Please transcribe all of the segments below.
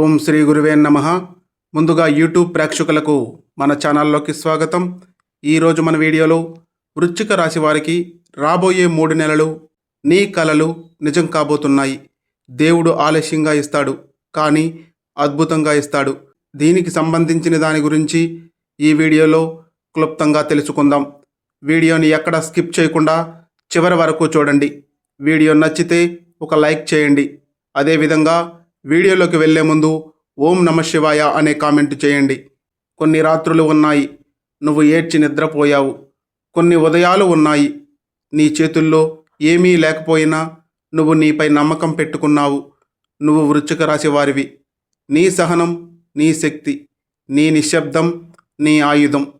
ఓం శ్రీ గురువే నమ. ముందుగా యూట్యూబ్ ప్రేక్షకులకు మన ఛానల్లోకి స్వాగతం. ఈరోజు మన వీడియోలో వృశ్చిక రాశి వారికి రాబోయే మూడు నెలలు నీ కలలు నిజం కాబోతున్నాయి. దేవుడు ఆలస్యంగా ఇస్తాడు కానీ అద్భుతంగా ఇస్తాడు. దీనికి సంబంధించిన దాని గురించి ఈ వీడియోలో క్లుప్తంగా తెలుసుకుందాం. వీడియోని ఎక్కడ స్కిప్ చేయకుండా చివరి వరకు చూడండి. వీడియో నచ్చితే ఒక లైక్ చేయండి. అదేవిధంగా వీడియోలోకి వెళ్ళే ముందు ఓం నమ శివాయ అనే కామెంట్ చేయండి. కొన్ని రాత్రులు ఉన్నాయి నువ్వు ఏడ్చి నిద్రపోయావు. కొన్ని ఉదయాలు ఉన్నాయి నీ చేతుల్లో ఏమీ లేకపోయినా నువ్వు నీపై నమ్మకం పెట్టుకున్నావు. నువ్వు వృచ్చిక రాశి వారివి. నీ సహనం నీ శక్తి నీ నిశ్శబ్దం నీ ఆయుధం.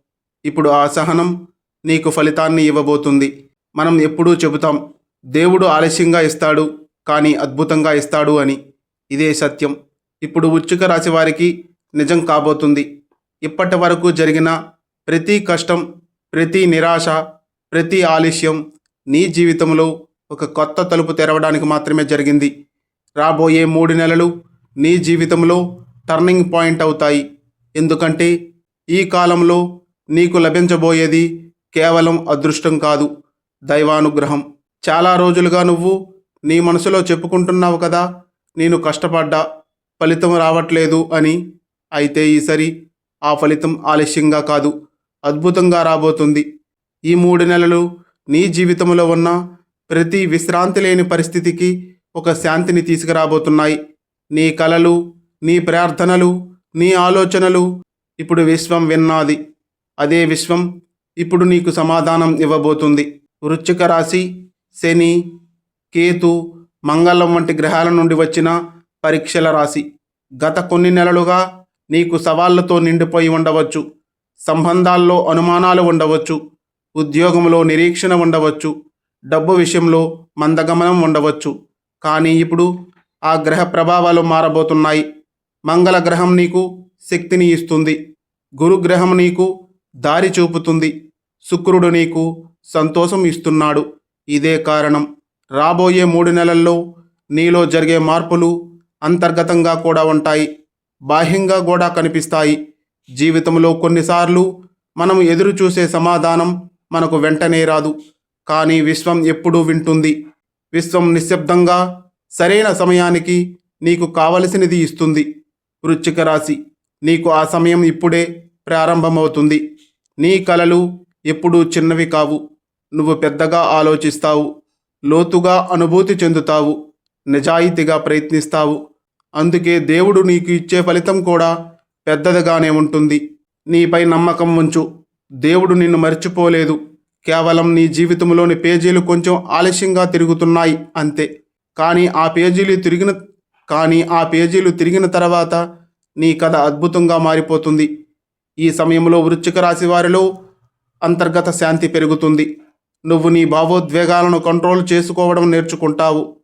ఇప్పుడు ఆ సహనం నీకు ఫలితాన్ని ఇవ్వబోతుంది. మనం ఎప్పుడూ చెబుతాం దేవుడు ఆలస్యంగా ఇస్తాడు కానీ అద్భుతంగా ఇస్తాడు అని. ఇదే సత్యం. ఇప్పుడు ఉచ్చుక రాశి వారికి నిజం కాబోతుంది. ఇప్పటి వరకు జరిగిన ప్రతి కష్టం ప్రతి నిరాశ ప్రతి ఆలస్యం నీ జీవితంలో ఒక కొత్త తలుపు తెరవడానికి మాత్రమే జరిగింది. రాబోయే మూడు నెలలు నీ జీవితంలో టర్నింగ్ పాయింట్ అవుతాయి. ఎందుకంటే ఈ కాలంలో నీకు లభించబోయేది కేవలం అదృష్టం కాదు దైవానుగ్రహం. చాలా రోజులుగా నువ్వు నీ మనసులో చెప్పుకుంటున్నావు కదా నేను కష్టపడ్డా ఫలితం రావట్లేదు అని అయితే ఈసారి ఆ ఫలితం ఆలస్యంగా కాదు అద్భుతంగా రాబోతుంది. ఈ మూడు నెలలు నీ జీవితంలో ఉన్న ప్రతి విశ్రాంతి లేని పరిస్థితికి ఒక శాంతిని తీసుకురాబోతున్నాయి. నీ కలలు నీ ప్రార్థనలు నీ ఆలోచనలు ఇప్పుడు విశ్వం విన్నాది. అదే విశ్వం ఇప్పుడు నీకు సమాధానం ఇవ్వబోతుంది. వృశ్చిక రాశి శని కేతు మంగళం వంటి గ్రహాల నుండి వచ్చిన పరీక్షల రాశి. గత కొన్ని నెలలుగా నీకు సవాళ్ళతో నిండిపోయి ఉండవచ్చు. సంబంధాల్లో అనుమానాలు ఉండవచ్చు. ఉద్యోగంలో నిరీక్షణ ఉండవచ్చు. డబ్బు విషయంలో మందగమనం ఉండవచ్చు. కానీ ఇప్పుడు ఆ గ్రహ ప్రభావాలు మారబోతున్నాయి. మంగళ గ్రహం నీకు శక్తిని ఇస్తుంది. గురుగ్రహం నీకు దారి చూపుతుంది. శుక్రుడు నీకు సంతోషం ఇస్తున్నాడు. ఇదే కారణం. రాబోయే మూడు నెలల్లో నీలో జరిగే మార్పులు అంతర్గతంగా కూడా ఉంటాయి బాహ్యంగా కూడా కనిపిస్తాయి. జీవితంలో కొన్నిసార్లు మనం ఎదురు చూసే సమాధానం మనకు వెంటనే రాదు. కానీ విశ్వం ఎప్పుడూ వింటుంది. విశ్వం నిశ్శబ్దంగా సరైన సమయానికి నీకు కావలసినది ఇస్తుంది. వృచ్చిక రాశి నీకు ఆ సమయం ఇప్పుడే ప్రారంభమవుతుంది. నీ కలలు ఎప్పుడూ చిన్నవి కావు. నువ్వు పెద్దగా ఆలోచిస్తావు. లోతుగా అనుభూతి చెందుతావు నిజాయితీగా ప్రయత్నిస్తావు. అందుకే దేవుడు నీకు ఇచ్చే ఫలితం కూడా పెద్దదిగానే ఉంటుంది. నీపై నమ్మకం ఉంచు. దేవుడు నిన్ను మర్చిపోలేదు. కేవలం నీ జీవితంలోని పేజీలు కొంచెం ఆలస్యంగా తిరుగుతున్నాయి అంతే. కానీ ఆ పేజీలు తిరిగిన కానీ ఆ పేజీలు తిరిగిన తర్వాత నీ కథ అద్భుతంగా మారిపోతుంది. ఈ సమయంలో వృశ్చిక రాశి వారిలో అంతర్గత శాంతి పెరుగుతుంది. నువ్వు నీ భావోద్వేగాలను కంట్రోల్ చేసుకోవడం నేర్చుకుంటావు.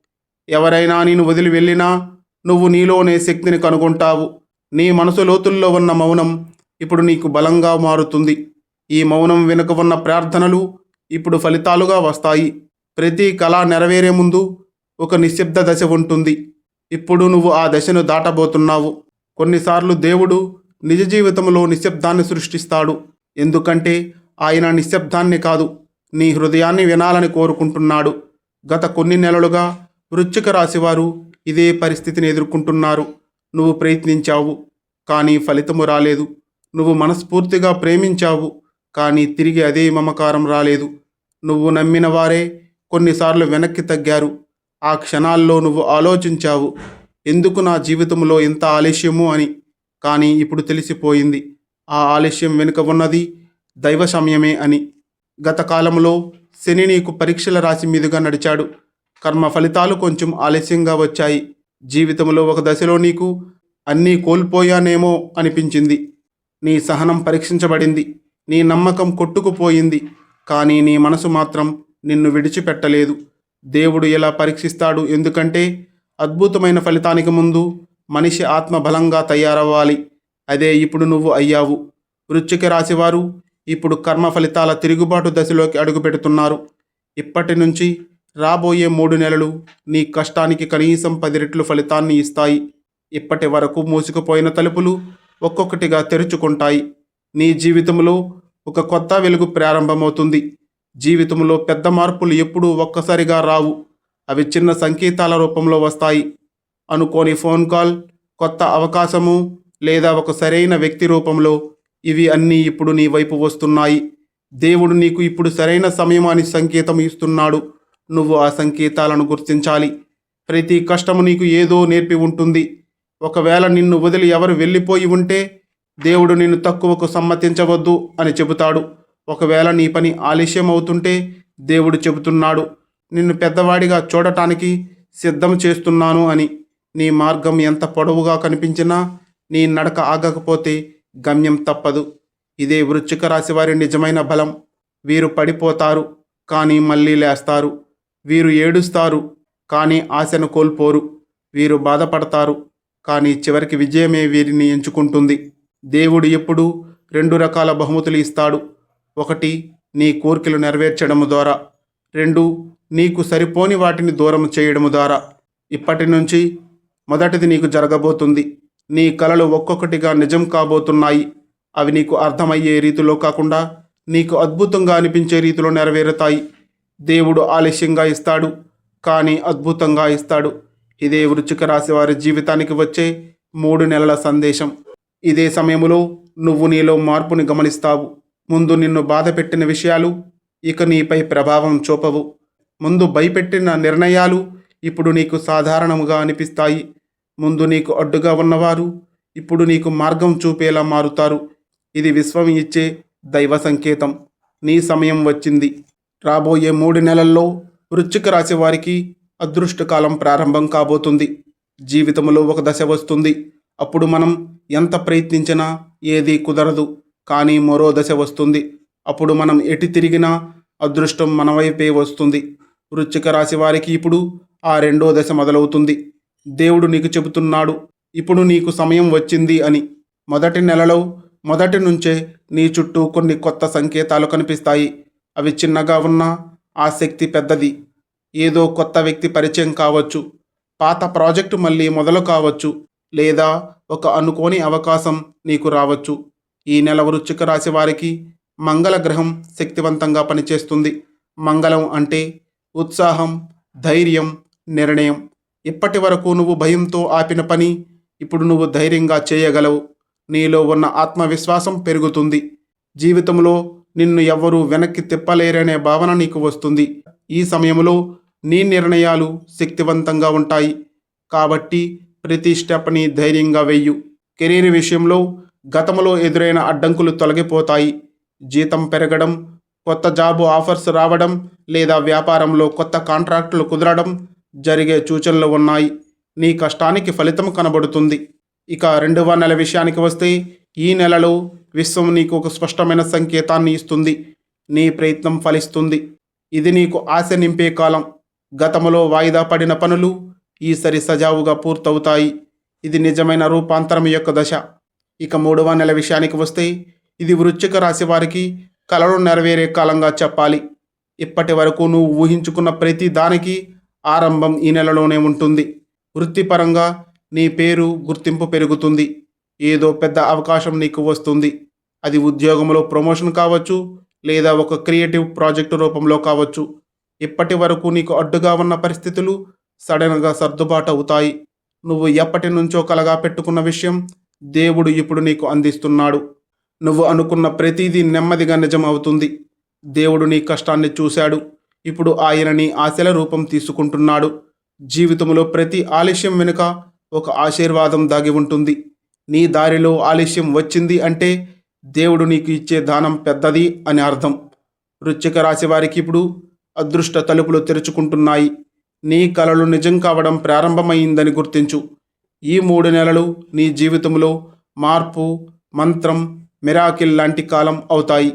ఎవరైనా నేను వదిలి వెళ్ళినా నువ్వు నీలోనే శక్తిని కనుగొంటావు. నీ మనసు లోతుల్లో ఉన్న మౌనం ఇప్పుడు నీకు బలంగా మారుతుంది. ఈ మౌనం వెనుక ఉన్న ప్రార్థనలు ఇప్పుడు ఫలితాలుగా వస్తాయి. ప్రతి కళ నెరవేరే ముందు ఒక నిశ్శబ్ద దశ ఉంటుంది. ఇప్పుడు నువ్వు ఆ దశను దాటబోతున్నావు. కొన్నిసార్లు దేవుడు నిజ జీవితంలో నిశ్శబ్దాన్ని సృష్టిస్తాడు. ఎందుకంటే ఆయన నిశ్శబ్దాన్ని కాదు. నీ హృదయాన్ని వినాలని కోరుకుంటున్నాడు. గత కొన్ని నెలలుగా వృశ్చిక రాశివారు ఇదే పరిస్థితిని ఎదుర్కొంటున్నారు. నువ్వు ప్రయత్నించావు కానీ ఫలితము రాలేదు. నువ్వు మనస్ఫూర్తిగా ప్రేమించావు కానీ తిరిగి అదే మమకారం రాలేదు. నువ్వు నమ్మిన వారే కొన్నిసార్లు వెనక్కి తగ్గారు. ఆ క్షణాల్లో నువ్వు ఆలోచించావు ఎందుకు నా జీవితంలో ఇంత ఆలస్యము అని. కానీ ఇప్పుడు తెలిసిపోయింది ఆ ఆలస్యం వెనుక ఉన్నది దైవ సమయమే అని. గత కాలంలో శని నీకు పరీక్షల రాశి మీదుగా నడిచాడు. కర్మ ఫలితాలు కొంచెం ఆలస్యంగా వచ్చాయి. జీవితంలో ఒక దశలో నీకు అన్నీ కోల్పోయానేమో అనిపించింది. నీ సహనం పరీక్షించబడింది. నీ నమ్మకం కొట్టుకుపోయింది. కానీ నీ మనసు మాత్రం నిన్ను విడిచిపెట్టలేదు. దేవుడు ఎలా పరీక్షిస్తాడు? ఎందుకంటే అద్భుతమైన ఫలితానికి ముందు మనిషి ఆత్మ బలంగా తయారవ్వాలి. అదే ఇప్పుడు నువ్వు అయ్యావు. వృశ్చిక రాశివారు ఇప్పుడు కర్మ ఫలితాల తిరుగుబాటు దశలోకి అడుగుపెడుతున్నారు ఇప్పటి నుంచి రాబోయే మూడు నెలలు నీ కష్టానికి కనీసం పది రెట్లు ఫలితాన్ని ఇస్తాయి. ఇప్పటి వరకు మూసుకుపోయిన తలుపులు ఒక్కొక్కటిగా తెరుచుకుంటాయి. నీ జీవితంలో ఒక కొత్త వెలుగు ప్రారంభమవుతుంది. జీవితంలో పెద్ద మార్పులు ఎప్పుడూ ఒక్కసారిగా రావు. అవి చిన్న సంకేతాల రూపంలో వస్తాయి. అనుకోని ఫోన్ కాల్ కొత్త అవకాశము లేదా ఒక సరైన వ్యక్తి రూపంలో ఇవి అన్నీ ఇప్పుడు నీ వైపు వస్తున్నాయి. దేవుడు నీకు ఇప్పుడు సరైన సమయం అని సంకేతం ఇస్తున్నాడు. నువ్వు ఆ సంకేతాలను గుర్తించాలి. ప్రతి కష్టము నీకు ఏదో నేర్పి ఉంటుంది. ఒకవేళ నిన్ను వదిలి ఎవరు వెళ్ళిపోయి ఉంటే దేవుడు నిన్ను తక్కువకు సమ్మతించవద్దు అని చెబుతాడు. ఒకవేళ నీ పని ఆలస్యం అవుతుంటే దేవుడు చెబుతున్నాడు నిన్ను పెద్దవాడిగా చూడటానికి సిద్ధం చేస్తున్నాను అని. నీ మార్గం ఎంత పొడవుగా కనిపించినా నీ నడక ఆగకపోతే గమ్యం తప్పదు. ఇదే వృశ్చిక రాశి వారి నిజమైన బలం. వీరు పడిపోతారు కానీ మళ్ళీ లేస్తారు. వీరు ఏడుస్తారు కానీ ఆశను కోల్పోరు. వీరు బాధపడతారు కానీ చివరికి విజయమే వీరిని ఎంచుకుంటుంది. దేవుడు ఎప్పుడూ రెండు రకాల బహుమతులు ఇస్తాడు. ఒకటి నీ కోరికలు నెరవేర్చడము ద్వారా. రెండు నీకు సరిపోని వాటిని దూరం చేయడము ద్వారా. ఇప్పటి నుంచి మొదటిది నీకు జరగబోతుంది. నీ కలలు ఒక్కొక్కటిగా నిజం కాబోతున్నాయి. అవి నీకు అర్థమయ్యే రీతిలో కాకుండా నీకు అద్భుతంగా అనిపించే రీతిలో నెరవేరుతాయి. దేవుడు ఆలస్యంగా ఇస్తాడు కానీ అద్భుతంగా ఇస్తాడు. ఇదే వృచ్చిక రాశి వారి జీవితానికి వచ్చే మూడు నెలల సందేశం. ఇదే సమయంలో నువ్వు నీలో మార్పుని గమనిస్తావు. ముందు నిన్ను బాధ పెట్టిన విషయాలు ఇక నీపై ప్రభావం చూపవు. ముందు భయపెట్టిన నిర్ణయాలు ఇప్పుడు నీకు సాధారణముగా అనిపిస్తాయి. ముందు నీకు అడ్డుగా ఉన్నవారు ఇప్పుడు నీకు మార్గం చూపేలా మారుతారు. ఇది విశ్వం ఇచ్చే దైవ సంకేతం. నీ సమయం వచ్చింది. రాబోయే మూడు నెలల్లో వృశ్చిక రాశి వారికి అదృష్టకాలం ప్రారంభం కాబోతుంది. జీవితంలో ఒక దశ వస్తుంది. అప్పుడు మనం ఎంత ప్రయత్నించినా ఏదీ కుదరదు కానీ మరో దశ వస్తుంది. అప్పుడు మనం ఎటు తిరిగినా అదృష్టం మన వైపే వస్తుంది. వృశ్చిక రాశి వారికి ఇప్పుడు ఆ రెండో దశ మొదలవుతుంది. దేవుడు నీకు చెబుతున్నాడు. ఇప్పుడు నీకు సమయం వచ్చింది అని. మొదటి నెలలో మొదటి నుంచే నీ చుట్టూ కొన్ని కొత్త సంకేతాలు కనిపిస్తాయి. అవి చిన్నగా ఉన్నా ఆ శక్తి పెద్దది. ఏదో కొత్త వ్యక్తి పరిచయం కావచ్చు. పాత ప్రాజెక్టు మళ్ళీ మొదలు కావచ్చు. లేదా ఒక అనుకోని అవకాశం నీకు రావచ్చు. ఈ నెల వృశ్చిక రాశి వారికి మంగళ గ్రహం శక్తివంతంగా పనిచేస్తుంది. మంగళం అంటే ఉత్సాహం ధైర్యం నిర్ణయం. ఇప్పటి వరకు నువ్వు భయంతో ఆపిన పని ఇప్పుడు నువ్వు ధైర్యంగా చేయగలవు. నీలో ఉన్న ఆత్మవిశ్వాసం పెరుగుతుంది. జీవితంలో నిన్ను ఎవ్వరూ వెనక్కి తిప్పలేరనే భావన నీకు వస్తుంది. ఈ సమయంలో నీ నిర్ణయాలు శక్తివంతంగా ఉంటాయి. కాబట్టి ప్రతి స్టెప్ని ధైర్యంగా వెయ్యు. కెరీర్ విషయంలో గతంలో ఎదురైన అడ్డంకులు తొలగిపోతాయి. జీతం పెరగడం కొత్త జాబు ఆఫర్స్ రావడం లేదా వ్యాపారంలో కొత్త కాంట్రాక్టులు కుదరడం జరిగే సూచనలు ఉన్నాయి. నీ కష్టానికి ఫలితం కనబడుతుంది. ఇక రెండవ నెల విషయానికి వస్తే ఈ నెలలో విశ్వం నీకు ఒక స్పష్టమైన సంకేతాన్ని ఇస్తుంది. నీ ప్రయత్నం ఫలిస్తుంది. ఇది నీకు ఆశ నింపే కాలం. గతంలో వాయిదా పడిన పనులు ఈసరి సజావుగా పూర్తవుతాయి. ఇది నిజమైన రూపాంతరం యొక్క దశ. ఇక మూడవ నెల విషయానికి వస్తే ఇది వృశ్చిక రాశి వారికి కలలు నెరవేరే కాలంగా చెప్పాలి. ఇప్పటి వరకు నువ్వు ఊహించుకున్న ప్రతి దానికి ఆరంభం ఈ నెలలోనే ఉంటుంది. వృత్తిపరంగా నీ పేరు గుర్తింపు పెరుగుతుంది. ఏదో పెద్ద అవకాశం నీకు వస్తుంది. అది ఉద్యోగంలో ప్రమోషన్ కావచ్చు లేదా ఒక క్రియేటివ్ ప్రాజెక్టు రూపంలో కావచ్చు. ఇప్పటి వరకు నీకు అడ్డుగా ఉన్న పరిస్థితులు సడన్గా సర్దుబాటు అవుతాయి. నువ్వు ఎప్పటి నుంచో కలగా పెట్టుకున్న విషయం దేవుడు ఇప్పుడు నీకు అందిస్తున్నాడు. నువ్వు అనుకున్న ప్రతిదీ నెమ్మదిగా నిజం అవుతుంది దేవుడు నీ కష్టాన్ని చూశాడు. ఇప్పుడు ఆయనని ఆశల రూపం తీసుకుంటున్నాడు. జీవితంలో ప్రతి ఆలస్యం వెనుక ఒక ఆశీర్వాదం దాగి ఉంటుంది. నీ దారిలో ఆలస్యం వచ్చింది అంటే దేవుడు నీకు ఇచ్చే దానం పెద్దది అని అర్థం. వృచ్చిక రాశి వారికి ఇప్పుడు అదృష్ట తలుపులు తెరుచుకుంటున్నాయి. నీ కలలు నిజం కావడం ప్రారంభమైందని గుర్తించు. ఈ మూడు నెలలు నీ జీవితంలో మార్పు మంత్రం మిరాకిల్ లాంటి కాలం అవుతాయి.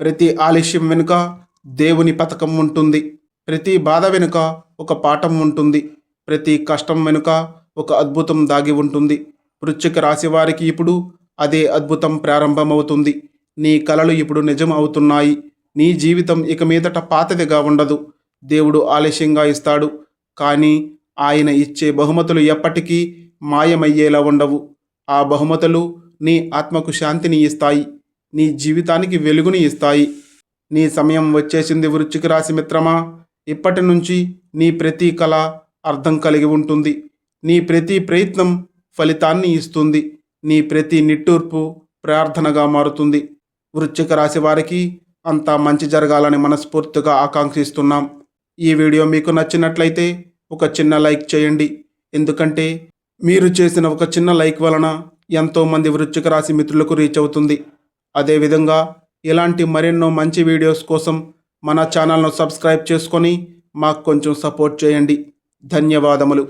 ప్రతి ఆలస్యం వెనుక దేవుని పథకం ఉంటుంది. ప్రతి బాధ వెనుక ఒక పాఠం ఉంటుంది. ప్రతి కష్టం వెనుక ఒక అద్భుతం దాగి ఉంటుంది. వృశ్చిక రాశి వారికి ఇప్పుడు అదే అద్భుతం ప్రారంభమవుతుంది. నీ కలలు ఇప్పుడు నిజం అవుతున్నాయి. నీ జీవితం ఇక మీదట పాతదిగా ఉండదు. దేవుడు ఆలస్యంగా ఇస్తాడు. కానీ ఆయన ఇచ్చే బహుమతులు ఎప్పటికీ మాయమయ్యేలా ఉండవు. ఆ బహుమతులు నీ ఆత్మకు శాంతిని ఇస్తాయి. నీ జీవితానికి వెలుగుని ఇస్తాయి. నీ సమయం వచ్చేసింది వృచ్చిక రాశి మిత్రమా? ఇప్పటి నుంచి నీ ప్రతి కళ అర్థం కలిగి ఉంటుంది. నీ ప్రతి ప్రయత్నం ఫలితాన్ని ఇస్తుంది. నీ ప్రతి నిట్టూర్పు ప్రార్థనగా మారుతుంది. వృశ్చిక రాశి వారికి అంతా మంచి జరగాలని మనస్ఫూర్తిగా ఆకాంక్షిస్తున్నాం. ఈ వీడియో మీకు నచ్చినట్లయితే ఒక చిన్న లైక్ చేయండి. ఎందుకంటే మీరు చేసిన ఒక చిన్న లైక్ వలన ఎంతోమంది వృశ్చిక రాశి మిత్రులకు రీచ్ అవుతుంది. అదేవిధంగా ఇలాంటి మరెన్నో మంచి వీడియోస్ కోసం మన ఛానల్ను సబ్స్క్రైబ్ చేసుకొని మాకు కొంచెం సపోర్ట్ చేయండి. ధన్యవాదములు.